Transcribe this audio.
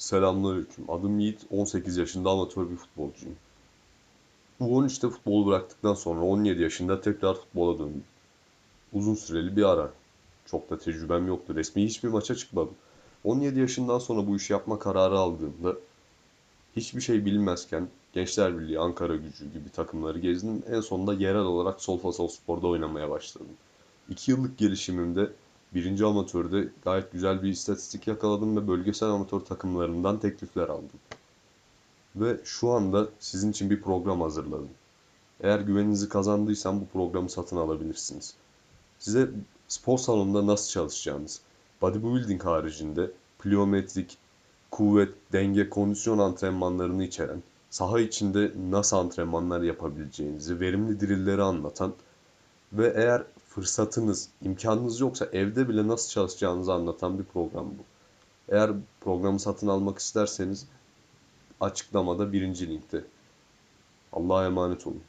Selamünaleyküm. Adım Yiğit. 18 yaşında amatör bir futbolcuyum. U13'te futbolu bıraktıktan sonra 17 yaşında tekrar futbola döndüm. Uzun süreli bir ara. Çok da tecrübem yoktu. Resmi hiçbir maça çıkmadım. 17 yaşından sonra bu işi yapma kararı aldığımda hiçbir şey bilmezken Gençler Birliği, Ankara Gücü gibi takımları gezdim. En sonunda yerel olarak Solfasol Spor'da oynamaya başladım. 2 yıllık gelişimimde birinci amatörde gayet güzel bir istatistik yakaladım ve bölgesel amatör takımlarından teklifler aldım. Ve şu anda sizin için bir program hazırladım. Eğer güveninizi kazandıysam bu programı satın alabilirsiniz. Size spor salonunda nasıl çalışacağınız, bodybuilding haricinde plyometrik, kuvvet, denge, kondisyon antrenmanlarını içeren, saha içinde nasıl antrenmanlar yapabileceğinizi, verimli drillleri anlatan ve eğer fırsatınız, imkanınız yoksa evde bile nasıl çalışacağınızı anlatan bir program bu. Eğer programı satın almak isterseniz açıklamada birinci linkte. Allah'a emanet olun.